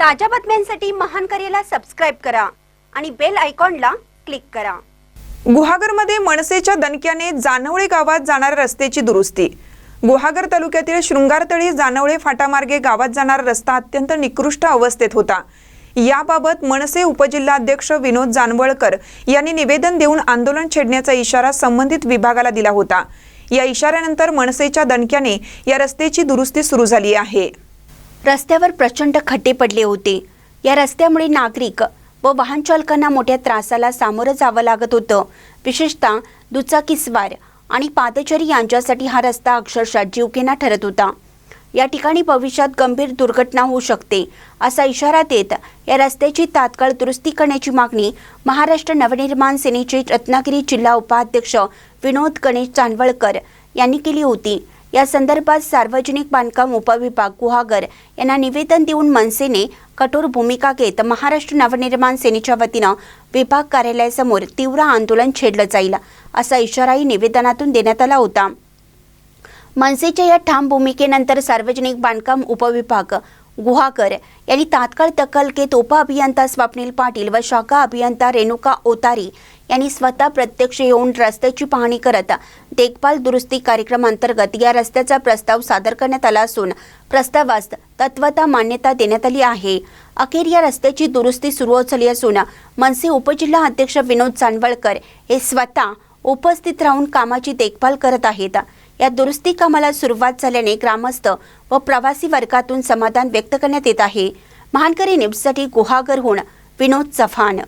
ताज्या बातम्यांसाठी महान करेला सबस्क्राईब करा आणि बेल आयकॉनला क्लिक करा. गुहागरमध्ये मनसेच्या दणक्याने जानवळे गावात जाणाऱ्या रस्त्याची दुरुस्ती. गुहागर तालुक्यातील शृंगारतळी जानवळे फाटामार्गे गावात जाणारा रस्ता अत्यंत निकृष्ट अवस्थेत होता. याबाबत मनसे उपजिल्हाध्यक्ष विनोद जानवळकर यांनी निवेदन देऊन आंदोलन छेडण्याचा इशारा संबंधित विभागाला दिला होता. या इशाऱ्यानंतर मनसेच्या दणक्याने या रस्त्याची दुरुस्ती सुरू झाली आहे. रस्त्यावर प्रचंड खड्डे पडले होते. या रस्त्यामुळे नागरिक व वाहन चालकांना मोठ्या त्रासाला सामोरं जावं लागत होतं. विशेषतः दुचाकीस्वार आणि पादचारी यांच्यासाठी हा रस्ता अक्षरशः जीवघेणा ठरत होता. या ठिकाणी भविष्यात गंभीर दुर्घटना होऊ शकते असा इशारा देत या रस्त्याची तात्काळ दुरुस्ती करण्याची मागणी महाराष्ट्र नवनिर्माण सेनेचे रत्नागिरी जिल्हा उपाध्यक्ष विनोद गणेश चांदवळकर यांनी केली होती. या संदर्भात सार्वजनिक बांधकाम उपविभाग गुहागर यांना निवेदन देऊन मनसेने कठोर भूमिका घेत महाराष्ट्र नवनिर्माण सेनेच्या वतीनं विभाग कार्यालयासमोर तीव्र आंदोलन छेडलं जाईल असा इशाराही निवेदनातून देण्यात आला होता. मनसेच्या या ठाम भूमिकेनंतर सार्वजनिक बांधकाम उपविभाग गुहाकर यांनी तात्काळ दखल घेत उपअभियंता स्वप्नील पाटील व शाखा अभियंता रेणुका ओतारी यांनी स्वतः प्रत्यक्ष येऊन रस्त्याची पाहणी करत देखभाल दुरुस्ती कार्यक्रमांतर्गत या रस्त्याचा प्रस्ताव सादर करण्यात आला असून प्रस्तावास तत्वता मान्यता देण्यात आली आहे. अखेर या रस्त्याची दुरुस्ती सुरू झाली असून मनसे उपजिल्हा अध्यक्ष विनोद चांदवळकर हे स्वतः उपस्थित राहून कामाची देखभाल करत आहेत. या दुरुस्ती कामाला सुरुवात झाल्याने ग्रामस्थ व प्रवासी वर्गातून समाधान व्यक्त करण्यात येत आहे. महानकरी न्यूजसाठी गुहागरहून विनोद चव्हाण.